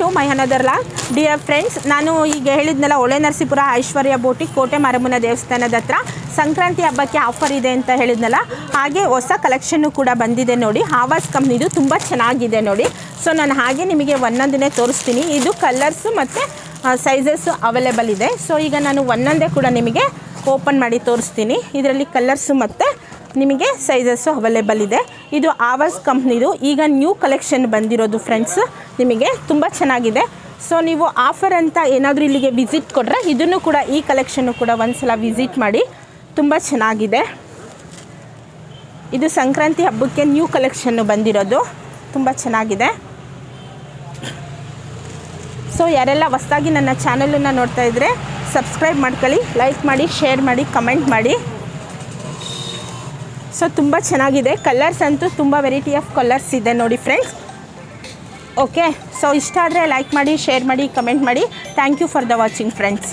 To my another vlog dear friends ನಾನು ಈಗ ಹೇಳಿದ್ನಲ್ಲ ಒಳೆ ನರಸೀಪುರ ಐಶ್ವರ್ಯ ಬೋಟಿ, ಕೋಟೆ ಮರಮುನ ದೇವಸ್ಥಾನದ ಹತ್ರ ಸಂಕ್ರಾಂತಿ ಹಬ್ಬಕ್ಕೆ ಆಫರ್ ಇದೆ ಅಂತ ಹೇಳಿದ್ನಲ್ಲ, ಹಾಗೆ ಹೊಸ ಕಲೆಕ್ಷನ್ನು ಕೂಡ ಬಂದಿದೆ ನೋಡಿ. ಹಾವಾಸ್ ಕಂಪ್ನಿದು ತುಂಬ ಚೆನ್ನಾಗಿದೆ ನೋಡಿ. ಸೊ ನಾನು ಹಾಗೆ ನಿಮಗೆ ಒಂದೊಂದನ್ನೇ ತೋರಿಸ್ತೀನಿ. ಇದು ಕಲರ್ಸು ಮತ್ತು ಸೈಜಸ್ಸು ಅವೈಲೇಬಲ್ ಇದೆ. ಸೊ ಈಗ ನಾನು ಒಂದೊಂದೇ ಕೂಡ ನಿಮಗೆ ಓಪನ್ ಮಾಡಿ ತೋರಿಸ್ತೀನಿ. ಇದರಲ್ಲಿ ಕಲರ್ಸು ಮತ್ತು ನಿಮಗೆ ಸೈಜಸ್ಸು ಅವೈಲೇಬಲ್ ಇದೆ. ಇದು ಆವರ್ಸ್ ಕಂಪ್ನಿದು ಈಗ ನ್ಯೂ ಕಲೆಕ್ಷನ್ ಬಂದಿರೋದು ಫ್ರೆಂಡ್ಸ್ ನಿಮಗೆ ತುಂಬ ಚೆನ್ನಾಗಿದೆ. ಸೊ ನೀವು ಆಫರ್ ಅಂತ ಏನಾದರೂ ಇಲ್ಲಿಗೆ ವಿಸಿಟ್ ಕೊಟ್ಟರೆ ಇದನ್ನು ಕೂಡ ಈ ಕಲೆಕ್ಷನ್ನು ಕೂಡ ಒಂದ್ಸಲ ವಿಸಿಟ್ ಮಾಡಿ. ತುಂಬ ಚೆನ್ನಾಗಿದೆ. ಇದು ಸಂಕ್ರಾಂತಿ ಹಬ್ಬಕ್ಕೆ ನ್ಯೂ ಕಲೆಕ್ಷನ್ನು ಬಂದಿರೋದು. ತುಂಬ ಚೆನ್ನಾಗಿದೆ. ಸೊ ಯಾರೆಲ್ಲ ಹೊಸ್ದಾಗಿ ನನ್ನ ಚಾನಲನ್ನು ನೋಡ್ತಾ ಇದ್ದರೆ ಸಬ್ಸ್ಕ್ರೈಬ್ ಮಾಡ್ಕೊಳ್ಳಿ ಲೈಕ್ ಮಾಡಿ ಶೇರ್ ಮಾಡಿ ಕಮೆಂಟ್ ಮಾಡಿ. ಸೊ ತುಂಬ ಚೆನ್ನಾಗಿದೆ. ಕಲರ್ಸ್ ಅಂತೂ ತುಂಬ ವೆರೈಟಿ ಆಫ್ ಕಲರ್ಸ್ ಇದೆ ನೋಡಿ ಫ್ರೆಂಡ್ಸ್ ಓಕೆ ಸೊ ಇಷ್ಟ ಆದರೆ ಲೈಕ್ ಮಾಡಿ ಶೇರ್ ಮಾಡಿ ಕಮೆಂಟ್ ಮಾಡಿ. Thank you for the watching friends